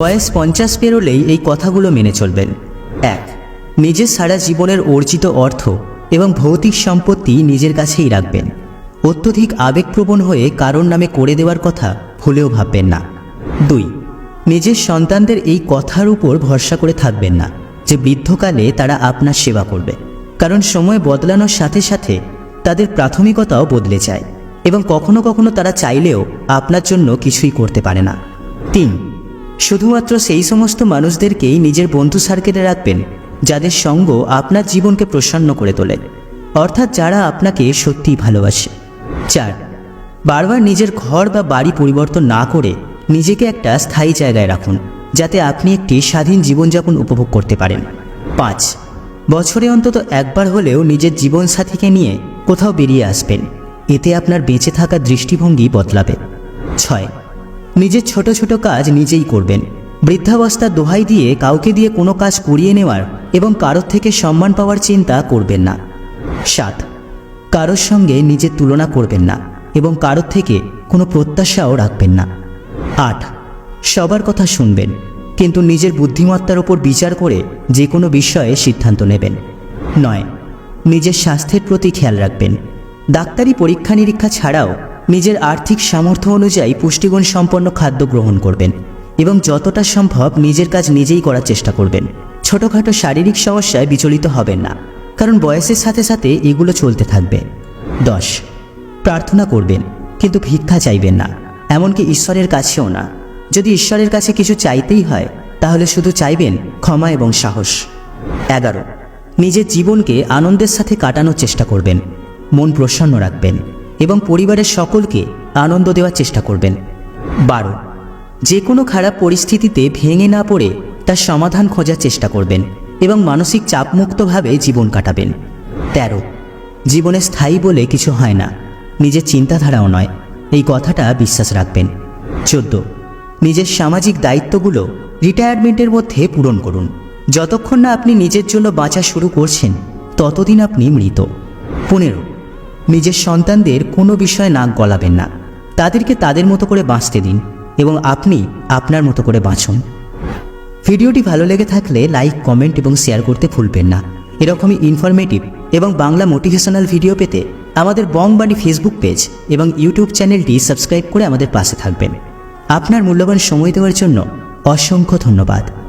বয়স পঞ্চাশ পেরোলেই এই কথাগুলো মেনে চলবেন। এক, নিজের সারা জীবনের অর্জিত অর্থ এবং ভৌতিক সম্পত্তি নিজের কাছেই রাখবেন। অত্যধিক আবেগপ্রবণ হয়ে কারোর নামে করে দেওয়ার কথা ভুলেও ভাববেন না। দুই, নিজের সন্তানদের এই কথার উপর ভরসা করে থাকবেন না যে বৃদ্ধকালে তারা আপনার সেবা করবে। কারণ সময় বদলানোর সাথে সাথে তাদের প্রাথমিকতাও বদলে যায় এবং কখনো কখনো তারা চাইলেও আপনার জন্য কিছুই করতে পারে না। তিন শুধুমাত্র সেই সমস্ত মানুষদেরকেই নিজের বন্ধু সার্কেলে রাখবেন, যাদের সঙ্গ আপনার জীবনকে প্রসন্ন করে তোলে। অর্থাৎ যারা আপনাকে সত্যিই ভালোবাসে। চার, বারবার নিজের ঘর বা বাড়ি পরিবর্তন না করে নিজেকে একটা স্থায়ী জায়গায় রাখুন, যাতে আপনি একটি স্বাধীন জীবনযাপন উপভোগ করতে পারেন। পাঁচ, বছরে অন্তত একবার হলেও নিজের জীবনসাথীকে নিয়ে কোথাও বেরিয়ে আসবেন। এতে আপনার বেঁচে থাকা দৃষ্টিভঙ্গি বদলাবে। ছয় নিজের ছোট ছোট কাজ নিজেই করবেন। বৃদ্ধাবস্থার দোহাই দিয়ে কাউকে দিয়ে কোনো কাজ করিয়ে নেওয়ার এবং কারোর থেকে সম্মান পাওয়ার চিন্তা করবেন না। সাত, কারোর সঙ্গে নিজের তুলনা করবেন না এবং কারোর থেকে কোনো প্রত্যাশাও রাখবেন না। আট, সবার কথা শুনবেন, কিন্তু নিজের বুদ্ধিমত্তার ওপর বিচার করে যে কোনো বিষয়ে সিদ্ধান্ত নেবেন। নয়, নিজের স্বাস্থ্যের প্রতি খেয়াল রাখবেন। ডাক্তারি পরীক্ষা নিরীক্ষা ছাড়াও নিজের আর্থিক সামর্থ্য অনুযায়ী পুষ্টিগুণ সম্পন্ন খাদ্য গ্রহণ করবেন এবং যতটা সম্ভব নিজের কাজ নিজেই করার চেষ্টা করবেন। ছোটোখাটো শারীরিক সমস্যায় বিচলিত হবেন না, কারণ বয়সের সাথে সাথে এগুলো চলতে থাকবে। দশ, প্রার্থনা করবেন, কিন্তু ভিক্ষা চাইবেন না, এমনকি ঈশ্বরের কাছেও না। যদি ঈশ্বরের কাছে কিছু চাইতেই হয়, তাহলে শুধু চাইবেন ক্ষমা এবং সাহস। এগারো, নিজের জীবনকে আনন্দের সাথে কাটানোর চেষ্টা করবেন, মন প্রসন্ন রাখবেন। এবং পরিবারের সকলকে আনন্দ দেওয়ার চেষ্টা করবেন। বারো যে কোনো খারাপ পরিস্থিতিতে ভেঙে না পড়ে তার সমাধান খোঁজার চেষ্টা করবেন এবং মানসিক চাপমুক্তভাবে জীবন কাটাবেন। তেরো, জীবনে স্থায়ী বলে কিছু হয় না, নিজের চিন্তাধারাও নয়, এই কথাটা বিশ্বাস রাখবেন। চোদ্দ, নিজের সামাজিক দায়িত্বগুলো রিটায়ারমেন্টের মধ্যে পূরণ করুন। যতক্ষণ না আপনি নিজের জন্য বাঁচা শুরু করছেন, ততদিন আপনি মৃত। পনেরো নিজের সন্তানদের কোনো বিষয়ে নাক গলাবেন না। তাদেরকে তাদের মতো করে বাঁচতে দিন এবং আপনি আপনার মতো করে বাঁচুন। ভিডিওটি ভালো লেগে থাকলে লাইক, কমেন্ট এবং শেয়ার করতে ভুলবেন না। এরকমই ইনফরমেটিভ এবং বাংলা মোটিভেশনাল ভিডিও পেতে আমাদের বংবাণী ফেসবুক পেজ এবং ইউটিউব চ্যানেলটি সাবস্ক্রাইব করে আমাদের পাশে থাকবেন। আপনার মূল্যবান সময় দেওয়ার জন্য অসংখ্য ধন্যবাদ।